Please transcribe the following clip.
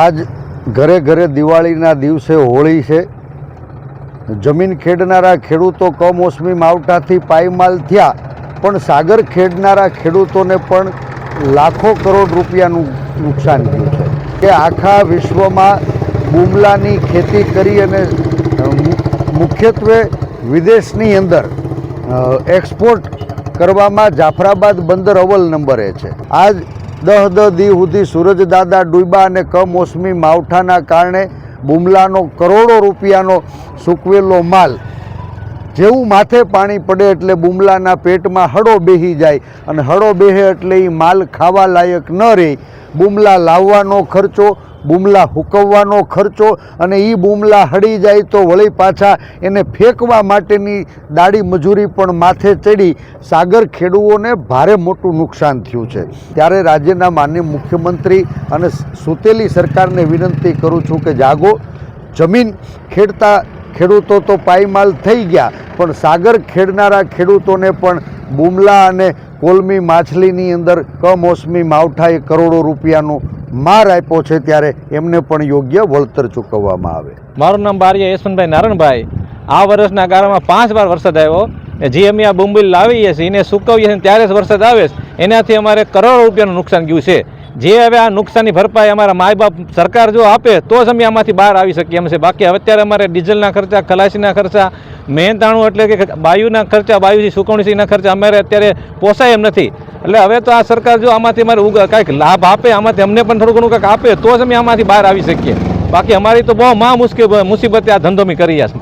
આજ ઘરે ઘરે દિવાળીના દિવસે હોળી છે. જમીન ખેડનારા ખેડૂતો કમોસમી માવઠાથી પાયમાલ થયા, પણ સાગર ખેડનારા ખેડૂતોને પણ લાખો કરોડ રૂપિયાનું નુકસાન થયું છે. કે આખા વિશ્વમાં બુમલાની ખેતી કરી અને મુખ્યત્વે વિદેશની અંદર એક્સપોર્ટ કરવામાં જાફરાબાદ બંદર અવ્વલ નંબરે છે. આજ દહ દહ દી સુધી સૂરજદાદા ડૂબ્યા અને કમોસમી માવઠાના કારણે બુમલાનો કરોડો રૂપિયાનો સૂકવેલો માલ જેવું માથે પાણી પડે એટલે બુમલાના પેટમાં હળો બેહી જાય અને હળો બેહે એટલે એ માલ ખાવા લાયક ન રહે. બુમલા લાવવાનો ખર્ચો બુમલા હુકવવાનો ખર્ચો અને એ બુમલા હળી જાય તો વળી પાછા એને ફેંકવા માટેની દાડી મજૂરી પણ માથે ચડી. સાગર ખેડૂઓને ભારે મોટું નુકસાન થયું છે. ત્યારે રાજ્યના માન્ય મુખ્યમંત્રી અને સુતેલી સરકારને વિનંતી કરું છું કે જાગો. જમીન ખેડતા ખેડૂતો તો પાયમાલ થઈ ગયા, પણ સાગર ખેડનારા ખેડૂતોને પણ બુમલા અને કોલમી માછલીની અંદર કમોસમી માવઠાએ કરોડો રૂપિયાનો માર આપ્યો છે ત્યારે એમને પણ યોગ્ય વળતર ચૂકવવામાં આવે. મારું નામ બારિયા યશવંતભાઈ નારણભાઈ. આ વર્ષના ગાળામાં પાંચ વાર વરસાદ આવ્યો. જે અમે આ બુંબીલ લાવીએ છીએ, એને સૂકવીએ છીએ ત્યારે જ વરસાદ આવે છે. એનાથી અમારે કરોડો રૂપિયાનું નુકસાન ગયું છે. જે હવે આ નુકસાનની ભરપાઈ અમારા માય બાપ સરકાર જો આપે, તો જ અમે આમાંથી બહાર આવી શકીએ એમ છે. બાકી હવે અત્યારે અમારે ડીઝલના ખર્ચા, ખલાસીના ખર્ચા મહેનતાણું એટલે કે બાયુના ખર્ચા બાયુથી સુકવણીના ખર્ચા, અમારે અત્યારે પોસાય એમ નથી. એટલે હવે તો આ સરકાર જો આમાંથી અમારે કાંઈક લાભ આપે, આમાંથી અમને પણ થોડું ઘણું કાંઈક આપે, તો જ અમે આમાંથી બહાર આવી શકીએ. બાકી અમારી તો બહુ મહા મુશ્કેલ મુસીબતે આ ધંધો મેં કરી છીએ.